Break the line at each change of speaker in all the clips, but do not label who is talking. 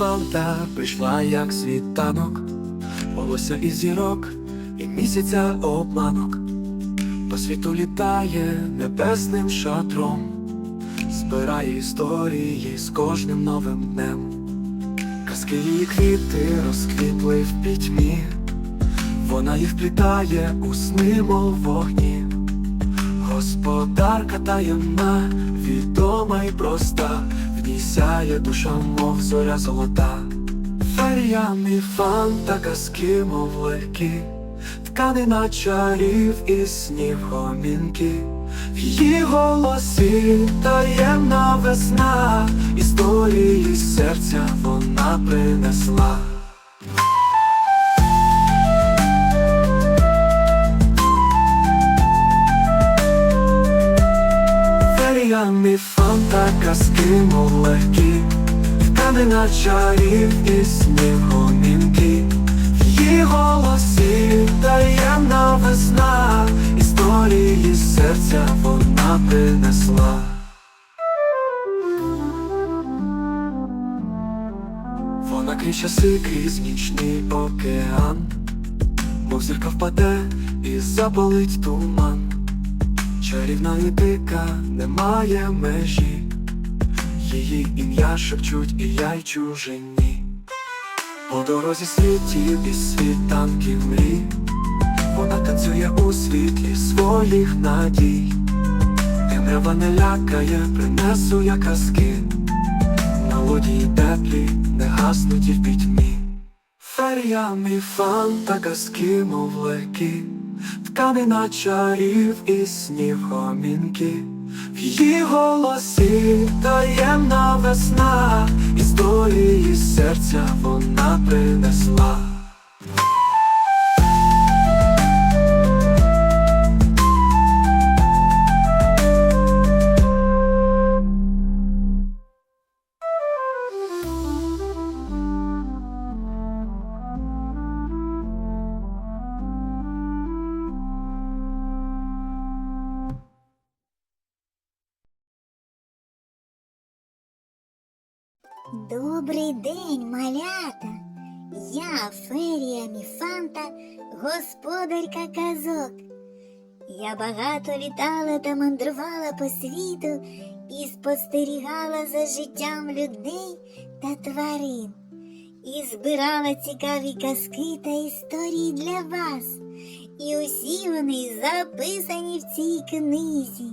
Ферія прийшла як світанок, волосся і зірок, і місяця обманок, по світу літає небесним шатром, збирає історії з кожним новим днем. Казки її квіти розквітли в пітьмі, вона їх вплітає у сни, мов вогні. Господарка таємна, відома й проста, сяє душа, мов зоря золота. Феріями фанта казки, мов легкі, тканина чарів і снів гомінки. В її голосі таємна весна, історії серця вона принесла. Казки, мов легкі, тканина чарів і. В її голосі таємна весна, історії серця вона принесла. Вона крізь часи, крізь нічний океан, мов зірка впаде і запалить туман. Чарівна і дика немає межі, її ім'я шепчуть і я й чужині. По дорозі світів і світанків мрій, вона танцює у світлі своїх надій, темрява не лякає, принесу я казки, мелодії теплі, не гаснуть і в пітьмі. Феріями фанта казки, мов легкі, тканина чарів і снів гомінки. Її голосі таємна весна, історії серця вона принесла.
Добрий день, малята! Я Ферія Міфанта, господарка казок. Я багато літала та мандрувала по світу і спостерігала за життям людей та тварин. І збирала цікаві казки та історії для вас. І усі вони записані в цій книзі.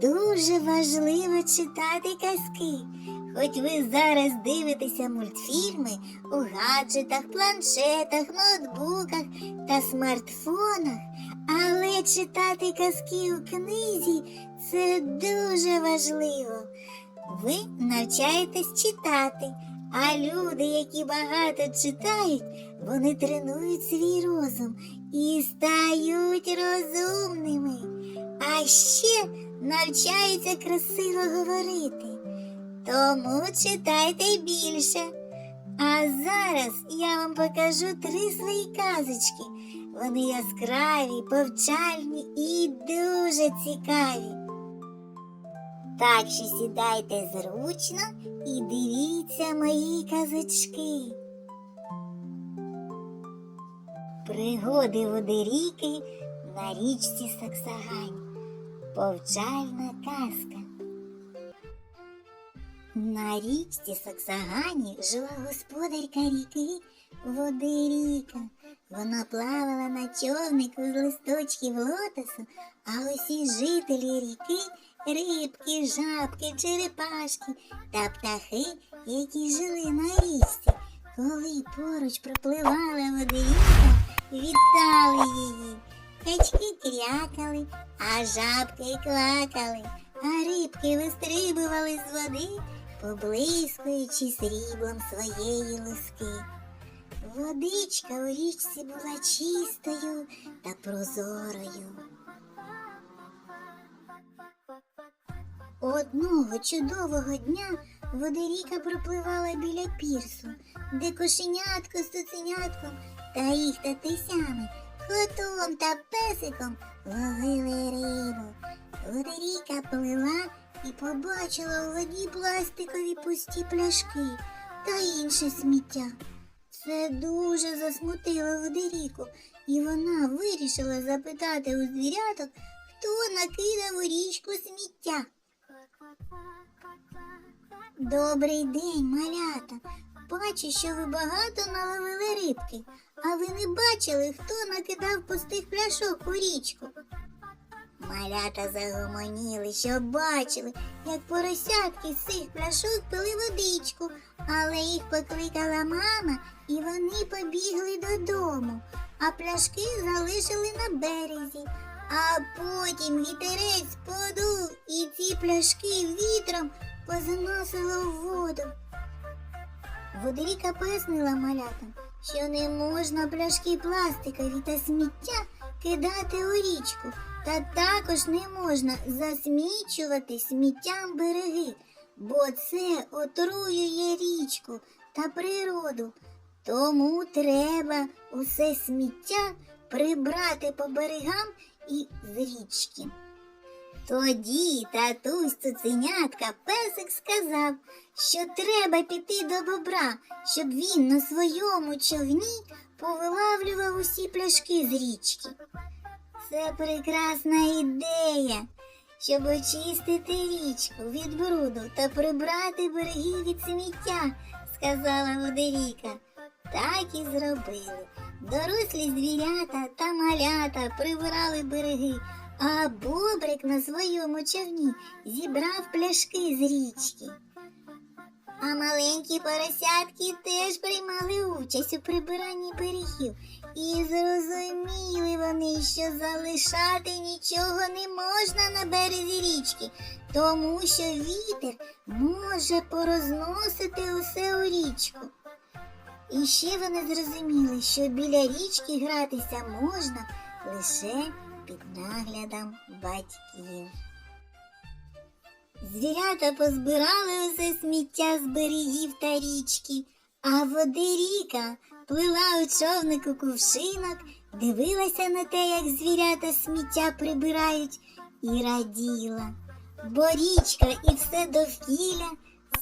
Дуже важливо читати казки. Хоч ви зараз дивитеся мультфільми у гаджетах, планшетах, ноутбуках та смартфонах, але читати казки у книзі це дуже важливо. Ви навчаєтесь читати, а люди, які багато читають, вони тренують свій розум і стають розумними, а ще навчаються красиво говорити. Тому читайте більше. А зараз я вам покажу три свої казочки. Вони яскраві, повчальні і дуже цікаві. Так що сідайте зручно і дивіться мої казочки. Пригоди водоріки на річці Саксагань. Повчальна казка. На річці Саксагані жила господарка ріки Водиріка. Вона плавала на човнику з листочків лотосу, а усі жителі ріки рибки, жабки, черепашки та птахи, які жили на річці, коли поруч пропливала водиріка, вітали її. Качки крякали, а жабки клакали, а рибки вистрибували з води поблискуючи сріблом своєї луски. Водичка у річці була чистою та прозорою. Одного чудового дня водоріка пропливала біля пірсу, де кошенятко з цуценятком та їх татисями, котом та песиком ловили рибу. Водоріка плила і побачила у воді пластикові пусті пляшки. та інше сміття. Це дуже засмутило Водеріку, і вона вирішила запитати у звіряток, хто накидав у річку сміття. Добрий день, малята. Бачу, що ви багато наловили рибки, а ви не бачили, хто накидав пустих пляшок у річку. Малята загомоніли, що бачили, як поросятки з цих пляшок пили водичку, але їх покликала мама, і вони побігли додому, а пляшки залишили на березі. А потім вітерець подув, і ці пляшки вітром позаносило в воду. Водоріка пояснила малятам, що не можна пляшки пластикові та сміття кидати у річку, та також не можна засмічувати сміттям береги, бо це отруює річку та природу. Тому треба усе сміття прибрати по берегам і з річки. Тоді татусь цуценятка песик сказав, що треба піти до бобра, щоб він на своєму човні повилавлював усі пляшки з річки. Це прекрасна ідея, щоб очистити річку від бруду та прибрати береги від сміття, сказала Водеріка. Так і зробили. Дорослі звірята та малята прибирали береги, а бобрик на своєму човні зібрав пляшки з річки. А маленькі поросятки теж приймали участь у прибиранні берегів. І зрозуміли вони, що залишати нічого не можна на березі річки, тому що вітер може порозносити усе у річку. І ще вони зрозуміли, що біля річки гратися можна лише під наглядом батьків. Звірята позбирали усе сміття з берегів та річки, а водиріка плила у човнику кувшинок, дивилася на те, як звірята сміття прибирають, і раділа, бо річка і все довкілля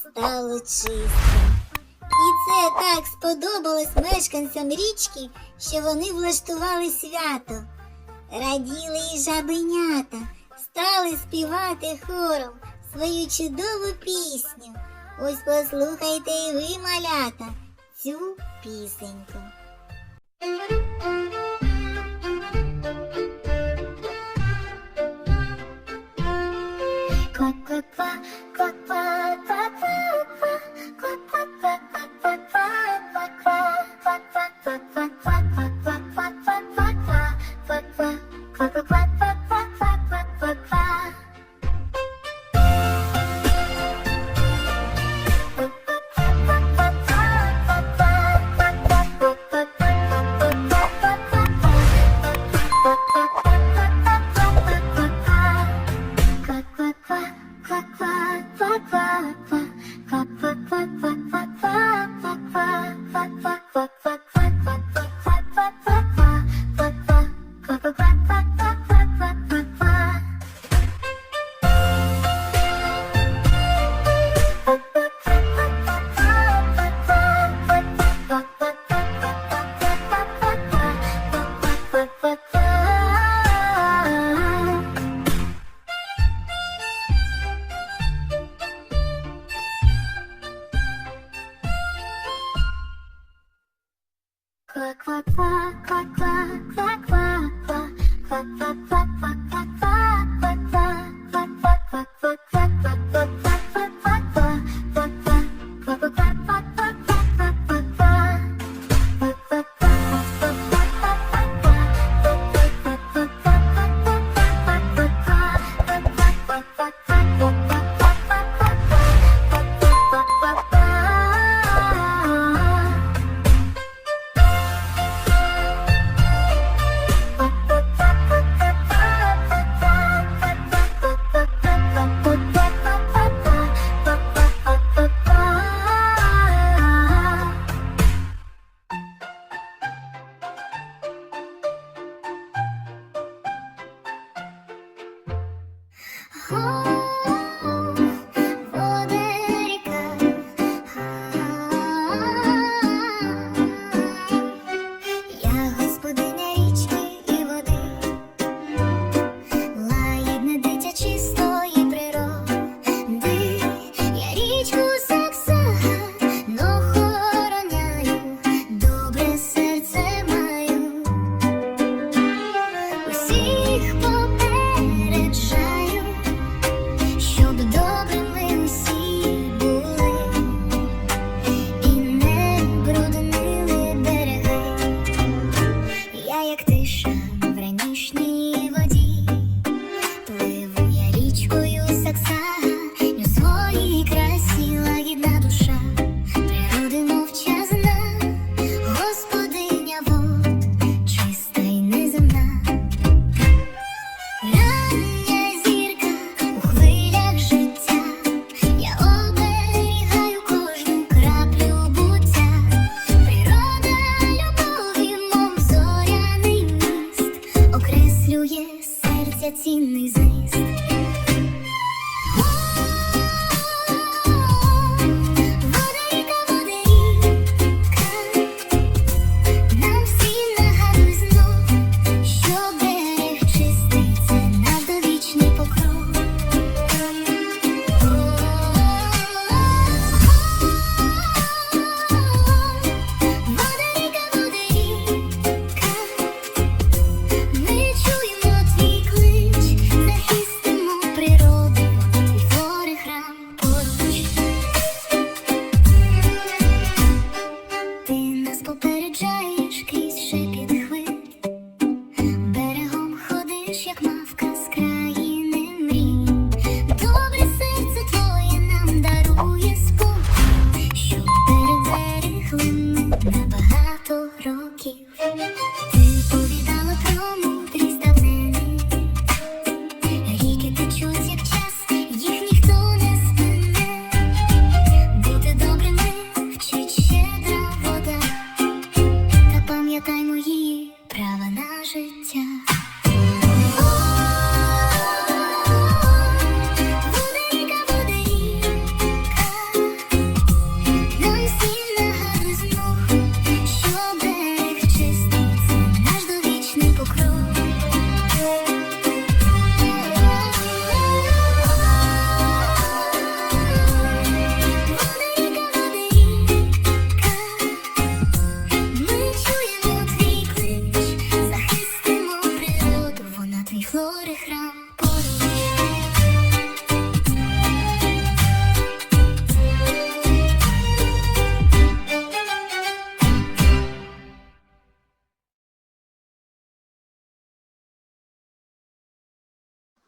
стало чистим. І це так сподобалось мешканцям річки, що вони влаштували свято. Раділи і жабенята, стали співати хором свою чудову пісню. Ось послухайте і ви, малята, do be single.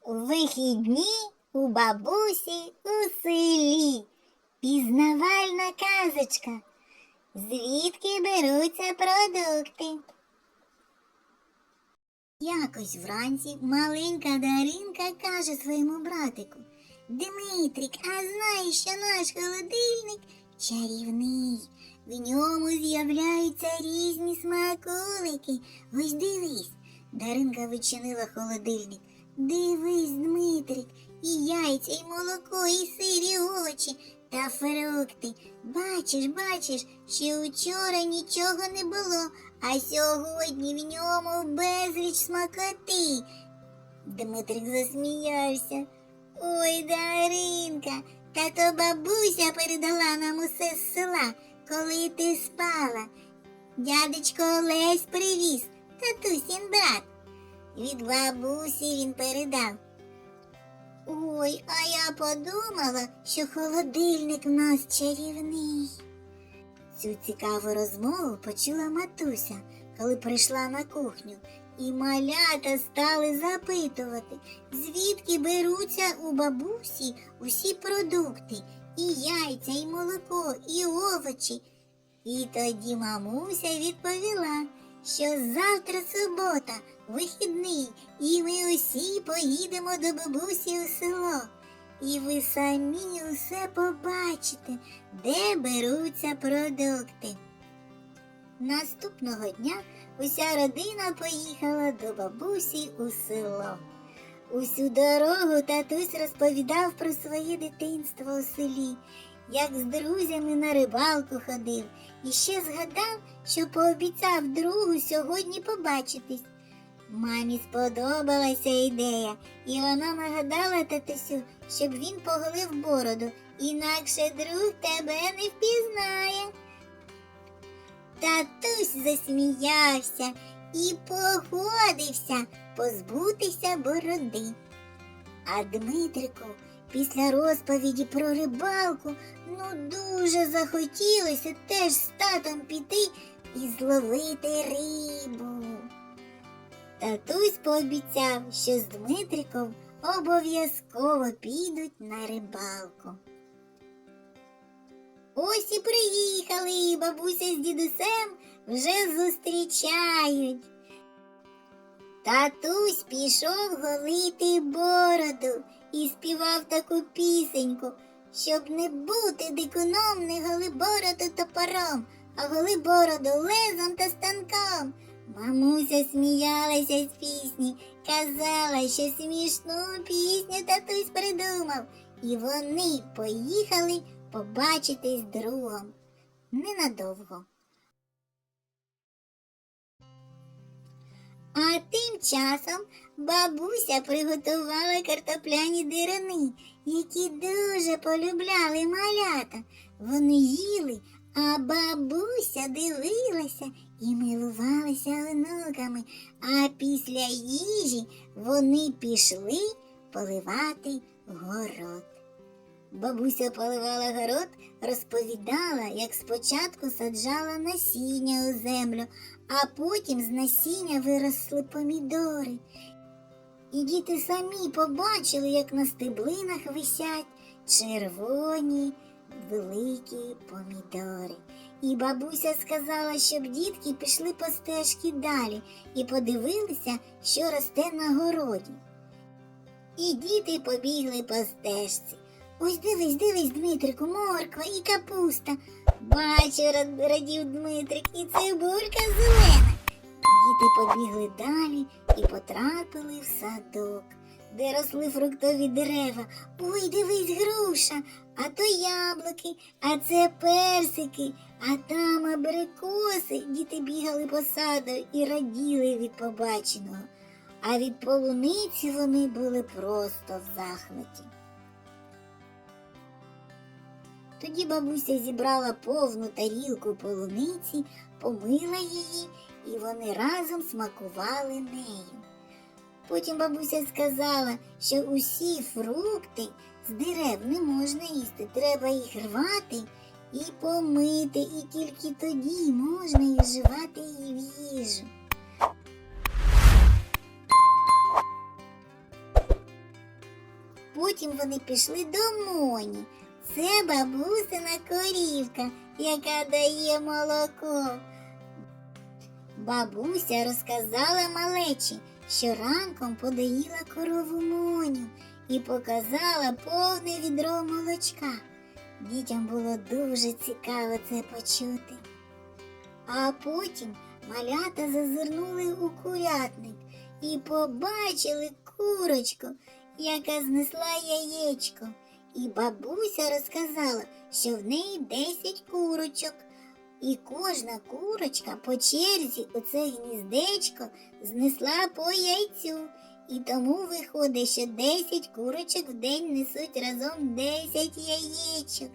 Вихідні у бабусі у селі. Пізнавальна казочка. Звідки беруться продукти? Якось вранці маленька Даринка каже своєму братику Дмитрик, а знаєш, що наш холодильник чарівний. В ньому з'являються різні смаколики. Ось дивись. Даринка відчинила холодильник. Дивись, Дмитрик, і яйця, і молоко, і сир, і овочі та фрукти. Бачиш, бачиш, ще вчора нічого не було, а сьогодні в ньому безліч смакоти. Дмитрик засміявся. Ой, Даринка, та то бабуся передала нам усе з села, коли ти спала. Дядечко Олесь привіз, татусін брат. Від бабусі він передав. Ой, а я подумала, що холодильник в нас чарівний. Цю цікаву розмову почула матуся, коли прийшла на кухню, і малята стали запитувати, звідки беруться у бабусі усі продукти, і яйця, і молоко, і овочі. І тоді мамуся відповіла, що завтра субота, вихідний, і ми усі поїдемо до бабусі у село. І ви самі усе побачите, де беруться продукти. Наступного дня уся родина поїхала до бабусі у село. Усю дорогу татусь розповідав про своє дитинство у селі, як з друзями на рибалку ходив, і ще згадав, що пообіцяв другу сьогодні побачитись. Мамі сподобалася ідея, і вона нагадала татусю, щоб він поголив бороду, інакше друг тебе не впізнає. Татусь засміявся і погодився позбутися бороди. А Дмитрику після розповіді про рибалку ну дуже захотілося теж з татом піти і зловити рибу. Татусь пообіцяв, що з Дмитриком обов'язково підуть на рибалку. Ось і приїхали, і бабуся з дідусем вже зустрічають. Татусь пішов голити бороду і співав таку пісеньку, щоб не бути дикуном, не голи бороду топором, а голи бороду лезом та станком. Мамуся сміялася з пісні, казала, що смішну пісню татусь придумав, і вони поїхали побачитись з другом. Ненадовго. А тим часом бабуся приготувала картопляні дирини, які дуже полюбляли малята. Вони їли, а бабуся дивилася і милувалася онуками. А після їжі вони пішли поливати город. Бабуся поливала город, розповідала, як спочатку саджала насіння у землю, а потім з насіння виросли помідори. І діти самі побачили, як на стеблинах висять червоні великі помідори. І бабуся сказала, щоб дітки пішли по стежці далі і подивилися, що росте на городі. І діти побігли по стежці. Ось дивись, дивись, Дмитрику, морква і капуста. Бачу, радів Дмитрик, і цибулька зелена. Діти побігли далі і потрапили в садок, де росли фруктові дерева. Ой, дивись, груша, а то яблуки, а це персики, а там абрикоси. Діти бігали по саду і раділи від побаченого. А від полуниці вони були просто в захваті. Тоді бабуся зібрала повну тарілку полуниці, помила її, і вони разом смакували нею. Потім бабуся сказала, що усі фрукти з дерев не можна їсти, треба їх рвати і помити, і тільки тоді можна їх вживати її в їжу. потім вони пішли до Моні. Це бабусина корівка, яка дає молоко. Бабуся розказала малечі, що ранком подоїла корову Моню і показала повне відро молочка. Дітям було дуже цікаво це почути. А потім малята зазирнули у курятник і побачили курочку, яка знесла яєчко. І бабуся розказала, що в неї 10 курочок. І кожна курочка по черзі у це гніздечко знесла по яйцю. І тому виходить, що 10 курочок в день несуть разом 10 яєчок.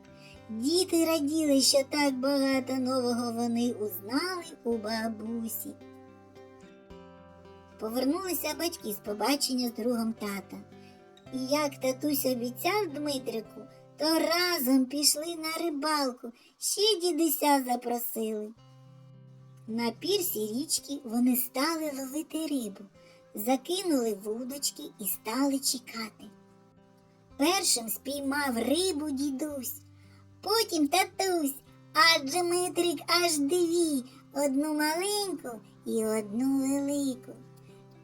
Діти раділи, що так багато нового вони узнали у бабусі. Повернулися батьки з побачення з другом тата. І як татусь обіцяв Дмитрику, то разом пішли на рибалку, ще дідуся запросили. На пірсі річки вони стали ловити рибу, закинули вудочки і стали чекати. Першим спіймав рибу дідусь, потім татусь, а Дмитрик аж дві, одну маленьку і одну велику.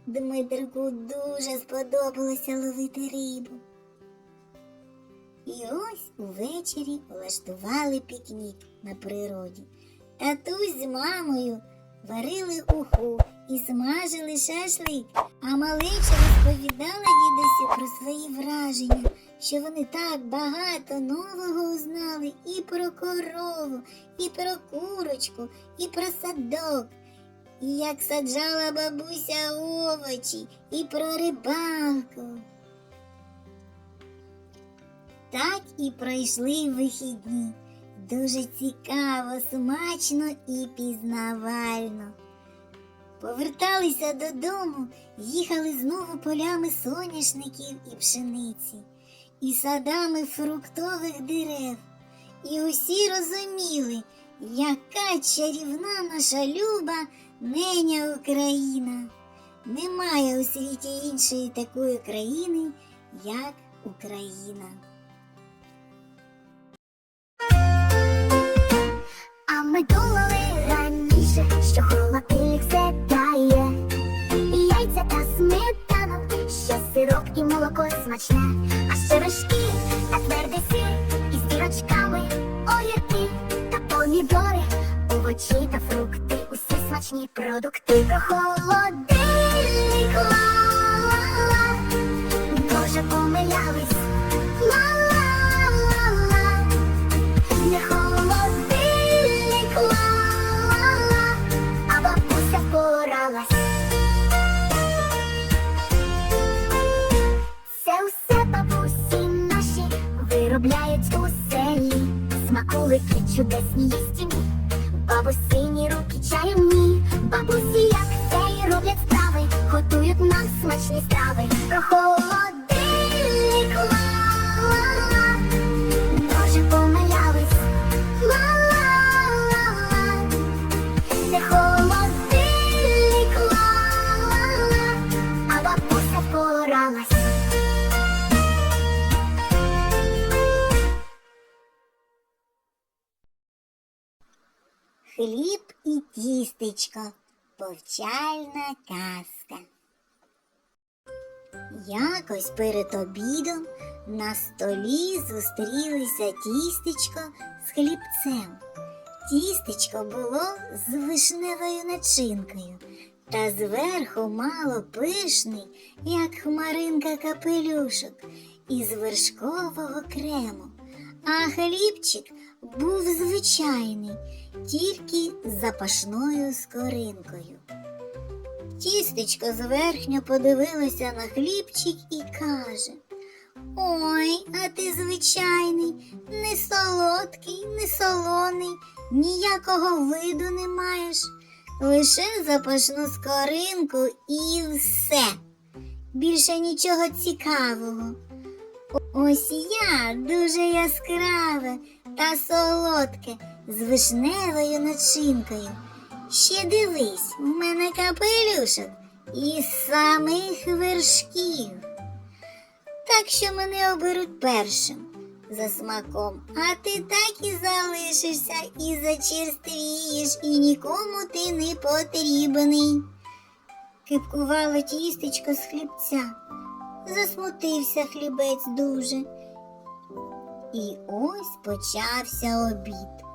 Дмитрику дуже сподобалося ловити рибу. І ось увечері влаштували пікнік на природі. Татусь з мамою варили уху і смажили шашлик, а малеча розповідала дідусю про свої враження, що вони так багато нового узнали і про корову, і про курочку, і про садок. І як саджала бабуся овочі, і про рибалку. Так і пройшли вихідні. Дуже цікаво, смачно і пізнавально. Поверталися додому, їхали знову полями соняшників і пшениці, і садами фруктових дерев. І усі розуміли, яка чарівна наша люба неня Україна. Немає у світі іншої такої країни, як Україна.
Ми думали раніше, що холодильник все дає. Яйця та сметанок, що сирок і молоко смачне, а ще вершки та твердий сир із дірочками, огірки та помідори, овочі та фрукти, усі смачні продукти. Про холодильник ла-ла-ла, дуже помилялись. Ла-ла-ла-ла. Смаколики чудесні їстівні, бабусині руки чаємні. Бабусі, як те й роблять справи, готують нам смачні страви.
Хліб і тістечко. Повчальна казка. Якось перед обідом на столі зустрілися тістечко з хлібцем. Тістечко було з вишневою начинкою, та зверху мало пишний, як хмаринка капелюшок, із вершкового крему. А хлібчик був звичайний, тільки з запашною скоринкою. Тістечко зверхньо подивилося на хлібчик і каже Ой, а ти звичайний, не солодкий, не солоний, ніякого виду не маєш. Лише запашну скоринку і все. Більше нічого цікавого. Ось я дуже яскраве та солодке з вишневою начинкою. Ще дивись, у мене капелюшок із самих вершків. так що мене оберуть першим за смаком, а ти так і залишишся і зачерствієш, і нікому ти не потрібний. Кипкувало тістечко з хлібця. Засмутився хлібець дуже. І ось почався обід.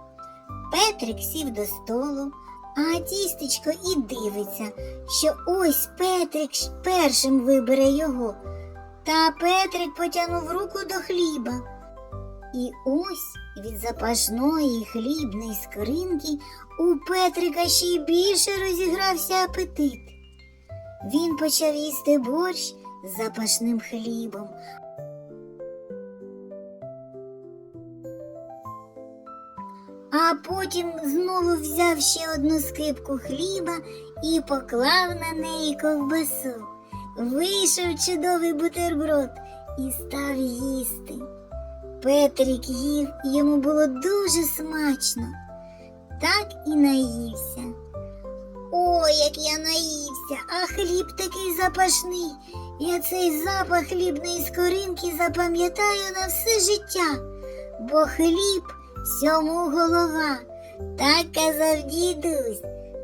Петрик сів до столу, а тістечко і дивиться, що ось Петрик першим вибере його. Та Петрик потягнув руку до хліба. І ось від запашної хлібної скринки у Петрика ще й більше розігрався апетит. Він почав їсти борщ з запашним хлібом, а потім знову взяв ще одну скипку хліба і поклав на неї ковбасу. Вийшов чудовий бутерброд і став їсти. Петрик їв, йому було дуже смачно. Так і наївся. Ой, як я наївся, а хліб такий запашний. Я цей запах хлібної скоринки запам'ятаю на все життя, бо хліб всьому голова. Так казав дідусь,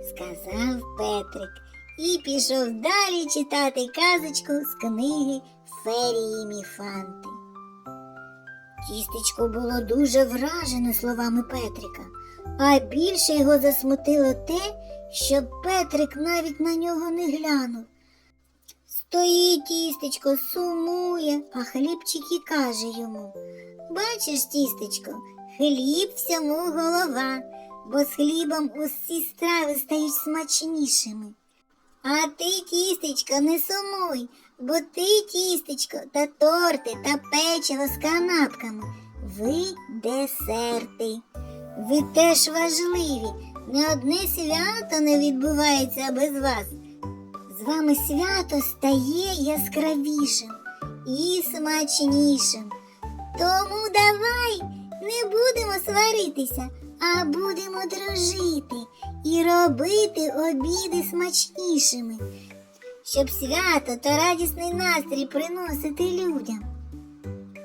сказав Петрик і пішов далі читати казочку з книги Ферії Міфанти. Тістечко було дуже вражене словами Петрика, а більше його засмутило те, що Петрик навіть на нього не глянув. Стоїть тістечко, сумує, а хлібчик і каже йому Бачиш, тістечко, хліб всьому голова, бо з хлібом усі страви стають смачнішими. А ти, тістечко, не сумуй, бо ти, тістечко, та торти та печиво з канапками. Ви десерти. Ви теж важливі. Не одне свято не відбувається без вас. З вами свято стає яскравішим і смачнішим. Тому давай не будемо сваритися, а будемо дружити і робити обіди смачнішими, щоб свято та радісний настрій приносити людям.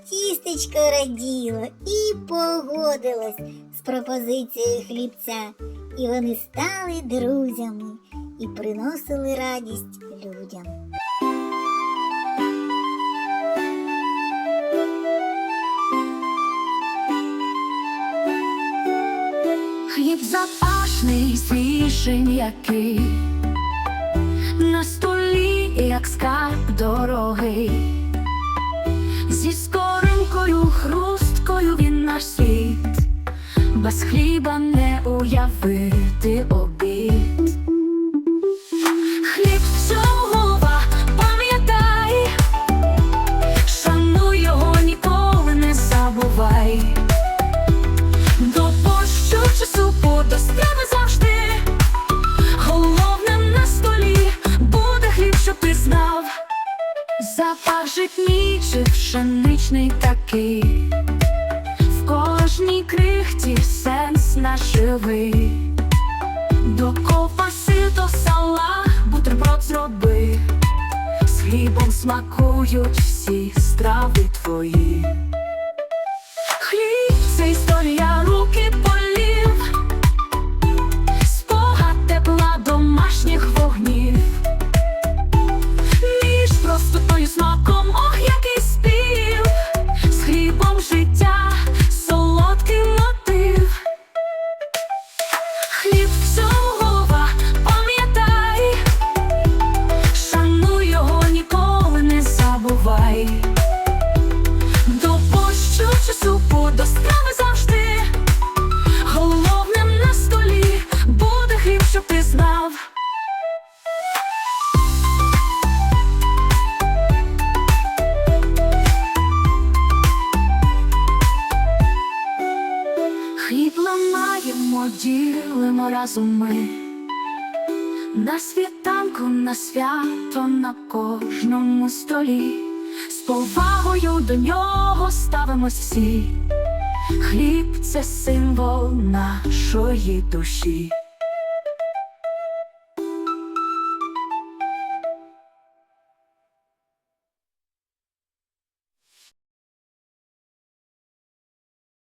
Тістечко раділо і погодилось з пропозицією хлібця, і вони стали друзями і приносили радість людям.
Хліб запашний, свіжий м'який, на столі, як скарб дорогий, зі скоринкою, хрусткою він наш світ, без хліба не уявити обід. Житнічий, пшеничний такий. В кожній крихті сенс наживий. До ковбаси, до сала бутерброд зроби. З хлібом смакують всі страви твої. Хліб це історія свято, на кожному столі, з повагою до нього ставимось всі. Хліб це символ нашої душі.